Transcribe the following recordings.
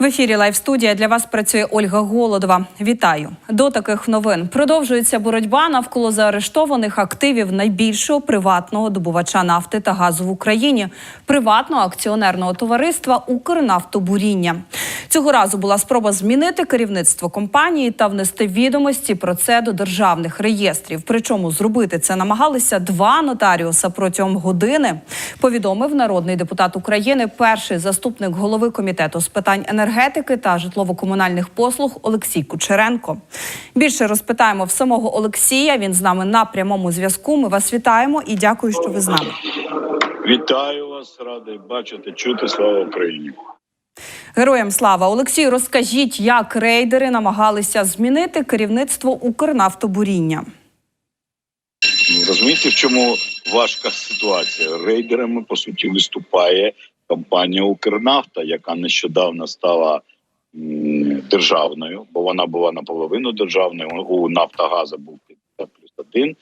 В ефірі Лайв студія для вас працює Ольга Голодова. Вітаю до таких новин. Продовжується боротьба навколо заарештованих активів найбільшого приватного добувача нафти та газу в Україні приватного акціонерного товариства Укрнафтобуріння. Цього разу була спроба змінити керівництво компанії та внести відомості про це до державних реєстрів. Причому зробити це намагалися два нотаріуса протягом години. Повідомив народний депутат України, перший заступник голови комітету з питань енергетики та житлово-комунальних послуг Олексій Кучеренко. Більше розпитаємо в самого Олексія. Він з нами на прямому зв'язку. Ми вас вітаємо і дякую, що ви з нами. Вітаю вас, радий бачити, чути. Слава Україні. Героям слава Олексію, розкажіть, як рейдери намагалися змінити керівництво Укрнафтобуріння. Розумієте, в чому важка ситуація? Рейдерами по суті виступає компанія Укрнафта, яка нещодавно стала державною, бо вона була наполовину державною. У Нафтогаза був 50 плюс 1.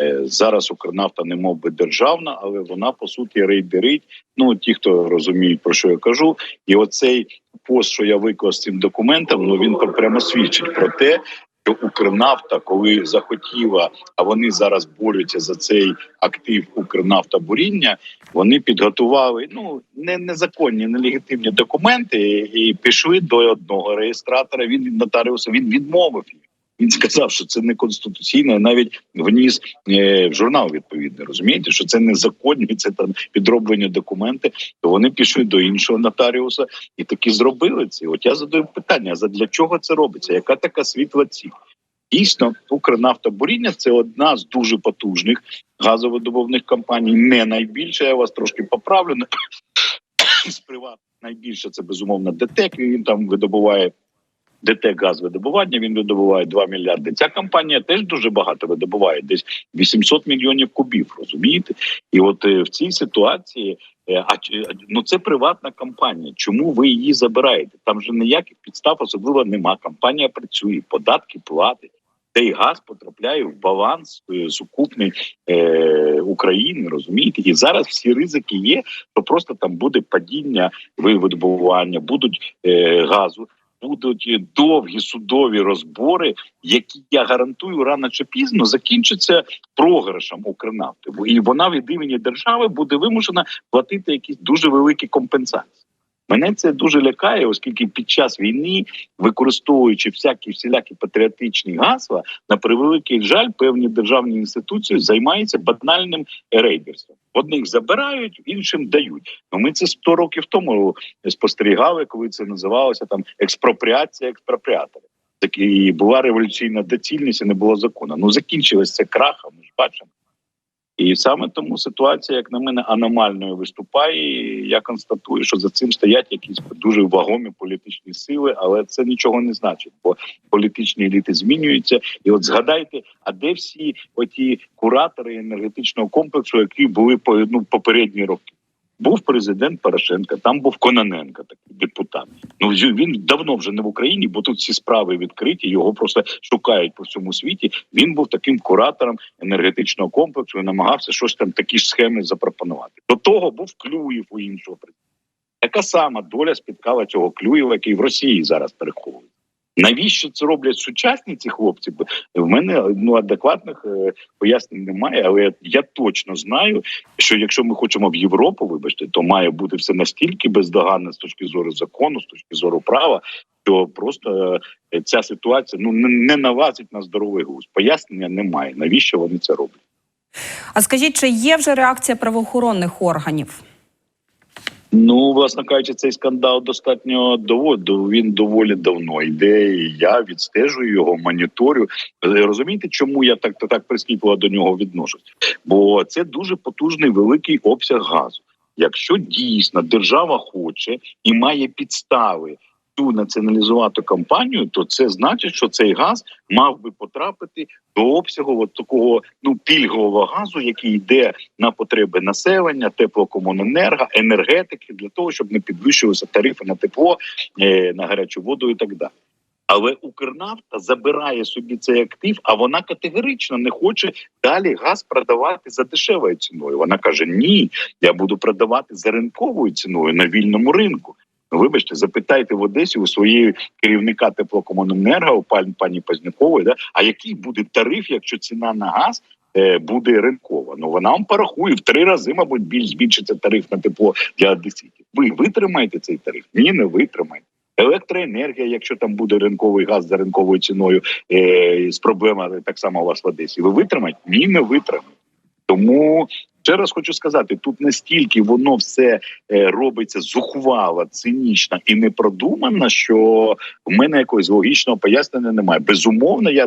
Е, Зараз Укрнафта не мов би державна, але вона по суті рейдерить. Ну ті, хто розуміють про що я кажу, і оцей пост, що я виклав з цим документом, ну він прямо свідчить про те, що Укрнафта, коли захотіла, а вони зараз борються за цей актив Укрнафта буріння, вони підготували ну не незаконні, нелегітимні документи і пішли до одного реєстратора. Він нотаріуса він відмовив їх. Він сказав, що це не конституційно, навіть вніс е, в журнал відповідний. Розумієте, що це незаконні, це там підроблені документи. То вони пішли до іншого нотаріуса і таки зробили це. От я задаю питання: а задля чого це робиться? Яка така світла ціль? Дійсно, Укрнафтобуріння це одна з дуже потужних газовидобувних компаній. Не найбільша. Я вас трошки поправлю. З приват найбільше це безумовно ДТЕК. Він там видобуває ДТЕК газ видобування. Він видобуває 2 мільярди. Ця компанія теж дуже багато видобуває, десь 800 мільйонів кубів. Розумієте? І от е, в цій ситуації. е, А чи- ну це приватна компанія. Чому ви її забираєте? Там же ніяких підстав особливо нема. Компанія працює, податки платить. Цей газ потрапляє в баланс е, сукупний е, України, розумієте? І зараз всі ризики є, що просто там буде падіння видобування, будуть е, газу, будуть довгі судові розбори, які я гарантую рано чи пізно закінчаться програшем Укрнафти. І вона від імені держави буде вимушена платити якісь дуже великі компенсації. Мене це дуже лякає, оскільки під час війни, використовуючи всякі всілякі патріотичні гасла, на превеликий жаль, певні державні інституції займаються банальним рейдерством. Одних забирають, іншим дають. Ну ми це 100 років тому спостерігали, коли це називалося там експропріація експропріатора. Так і була революційна доцільність, і не було закону. Ну закінчилось це крахом. Ми ж бачимо. І саме тому ситуація, як на мене, аномальною виступає. І я констатую, що за цим стоять якісь дуже вагомі політичні сили, але це нічого не значить, бо політичні еліти змінюються. І от згадайте, а де всі оті куратори енергетичного комплексу, які були ну, попередні роки? Був президент Порошенка, там був Кононенко, такий депутат. Ну він давно вже не в Україні, бо тут всі справи відкриті. Його просто шукають по всьому світі. Він був таким куратором енергетичного комплексу і намагався щось там такі ж схеми запропонувати. До того був Клюєв у іншого президента. Така сама доля спіткала цього Клюєва, який в Росії зараз переховує. Навіщо це роблять сучасні ці хлопці? В мене ну адекватних е, пояснень немає, але я, точно знаю, що якщо ми хочемо в Європу, вибачте, то має бути все настільки бездоганно з точки зору закону, з точки зору права, що просто е, ця ситуація ну не, навазить на здоровий глузд. Пояснення немає. Навіщо вони це роблять? А скажіть, чи є вже реакція правоохоронних органів? Ну, власне кажучи, цей скандал достатньо доводу Він доволі давно йде. і Я відстежую його, моніторю. Розумієте, чому я так так прискіпливо до нього відношусь? Бо це дуже потужний великий обсяг газу. Якщо дійсно держава хоче і має підстави цю націоналізувати компанію, то це значить, що цей газ мав би потрапити до обсягу от такого ну пільгового газу, який йде на потреби населення, теплокомуненерго, енергетики для того, щоб не підвищувалися тарифи на тепло, е, на гарячу воду і так далі. Але Укрнафта забирає собі цей актив, а вона категорично не хоче далі газ продавати за дешевою ціною. Вона каже: Ні, я буду продавати за ринковою ціною на вільному ринку. Вибачте, запитайте в Одесі у своєї керівника теплокомуненерго, пані Пазнякової, да, а який буде тариф, якщо ціна на газ е, буде ринкова? Ну вона вам порахує в три рази, мабуть, більш збільшиться тариф на тепло для одеситів. Ви витримаєте цей тариф? Ні, не витримаєте. Електроенергія, якщо там буде ринковий газ за ринковою ціною, е, з проблемами так само у вас в Одесі. Ви витримаєте? Ні, не витримаєте. Тому ще раз хочу сказати: тут настільки воно все е, робиться зухвало, цинічно і непродумано, що в мене якогось логічного пояснення немає. Безумовно, я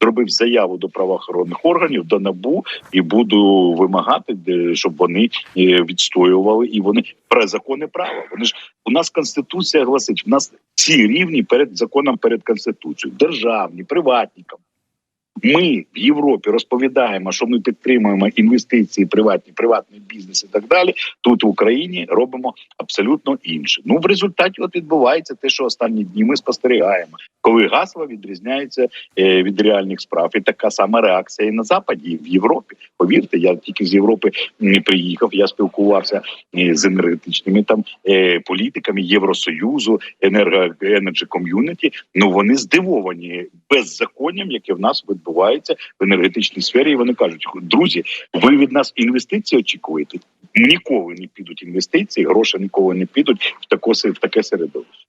зробив заяву до правоохоронних органів до набу і буду вимагати, щоб вони е, відстоювали і вони про закони права. Вони ж у нас конституція гласить: в нас всі рівні перед законом, перед конституцією, державні, приватні компанії. Ми в Європі розповідаємо, що ми підтримуємо інвестиції, приватні, приватний бізнес і так далі. Тут в Україні робимо абсолютно інше. Ну в результаті от відбувається те, що останні дні ми спостерігаємо, коли гасло відрізняється е, від реальних справ. І така сама реакція і на западі, і в Європі. Повірте, я тільки з Європи м, приїхав. Я спілкувався е, з енергетичними там е, політиками Євросоюзу, енерго. Ну вони здивовані беззаконням, яке в нас відбувається в енергетичній сфері. І вони кажуть: друзі, ви від нас інвестиції очікуєте? Ніколи не підуть інвестиції, гроші ніколи не підуть в таке, в таке середовище.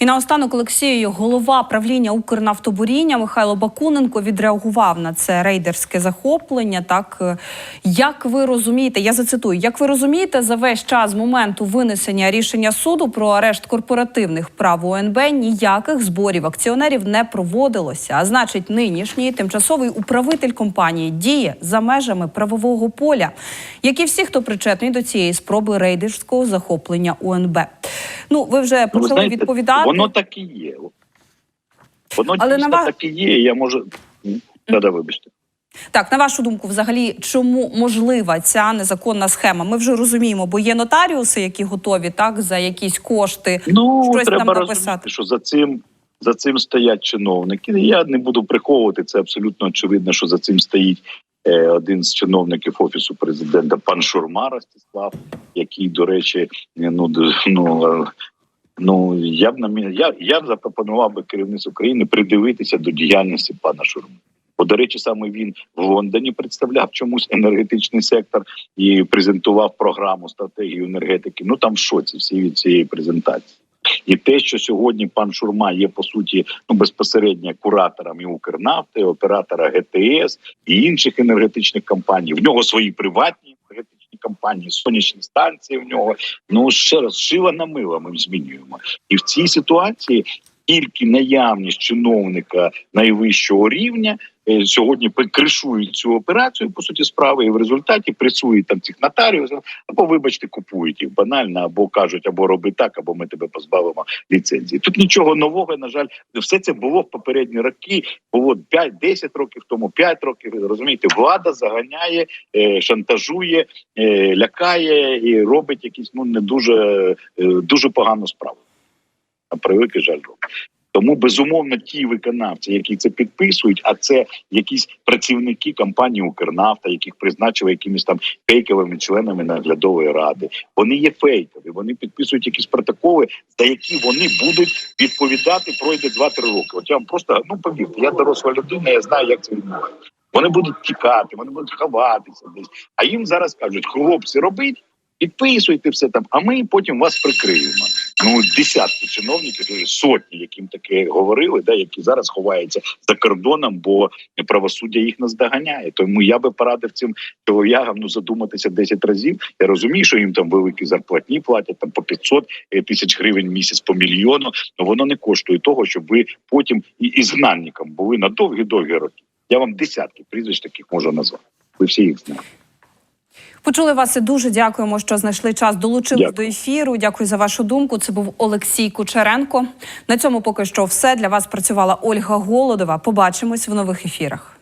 І наостанок Олексію, голова правління Укрнафтобуріння Михайло Бакуненко відреагував на це рейдерське захоплення. Так е, як ви розумієте, я зацитую, як ви розумієте, за весь час з моменту винесення рішення суду про арешт корпоративних прав ОНБ ніяких зборів акціонерів не проводилося. А значить, нинішній тимчасовий управитель компанії діє за межами правового поля, як і всі, хто причетний до цієї спроби рейдерського захоплення УНБ. Ну, ви вже Ну, почали відповідати. Воно так і є. Воно Але дійсно на так і є. Я можу да, вибачте. Так, на вашу думку, взагалі, чому можлива ця незаконна схема? Ми вже розуміємо, бо є нотаріуси, які готові так за якісь кошти. Ну Щось там треба написати. розуміти, що за цим за цим стоять чиновники. Я не буду приховувати це. Абсолютно очевидно, що за цим стоїть е, один з чиновників офісу президента, пан Шурма Ростислав, який, до речі, ну ну. Ну я б на я, я б запропонував би керівництву України придивитися до діяльності пана Шурми. Бо, до речі, саме він в Лондоні представляв чомусь енергетичний сектор і презентував програму стратегію енергетики. Ну там в шоці всі від цієї презентації. І те, що сьогодні пан Шурма є по суті ну безпосередньо куратором і Укрнафти, оператора ГТС і інших енергетичних компаній. В нього свої приватні компанії, сонячні станції. В нього ну ще раз шила на мило ми змінюємо. І в цій ситуації тільки наявність чиновника найвищого рівня сьогодні кришують цю операцію по суті справи, і в результаті пресують там цих нотаріусів, або, вибачте, купують їх банально, або кажуть, або роби так, або ми тебе позбавимо ліцензії. Тут нічого нового, на жаль, все це було в попередні роки. Було 5-10 років тому, 5 років. Розумієте, влада заганяє, е, шантажує, е, лякає і робить якісь ну не дуже е, дуже погану справу. На превеликий жаль робить. Тому безумовно ті виконавці, які це підписують, а це якісь працівники компанії Укрнафта, яких призначили якимись там фейковими членами наглядової ради. Вони є фейкові. Вони підписують якісь протоколи, за які вони будуть відповідати. Пройде 2-3 роки. От я вам просто ну повірте, я доросла людина, я знаю, як це відбувається. Вони будуть тікати, вони будуть ховатися десь. А їм зараз кажуть: хлопці, робіть, підписуйте все там, а ми потім вас прикриємо. Ну, десятки чиновників, е, сотні, яким таке говорили, да, які зараз ховаються за кордоном, бо правосуддя їх наздоганяє. Тому я би порадив цим чолов'ягам ну задуматися 10 разів. Я розумію, що їм там великі зарплатні платять там по 500 тисяч гривень місяць по мільйону. але воно не коштує того, щоб ви потім і ізгнанником були на довгі-довгі роки. Я вам десятки прізвищ таких можу назвати. Ви всі їх знаєте. Почули вас і дуже дякуємо, що знайшли час. Долучились Дякую. до ефіру. Дякую за вашу думку. Це був Олексій Кучеренко. На цьому поки що все для вас працювала Ольга Голодова. Побачимось в нових ефірах.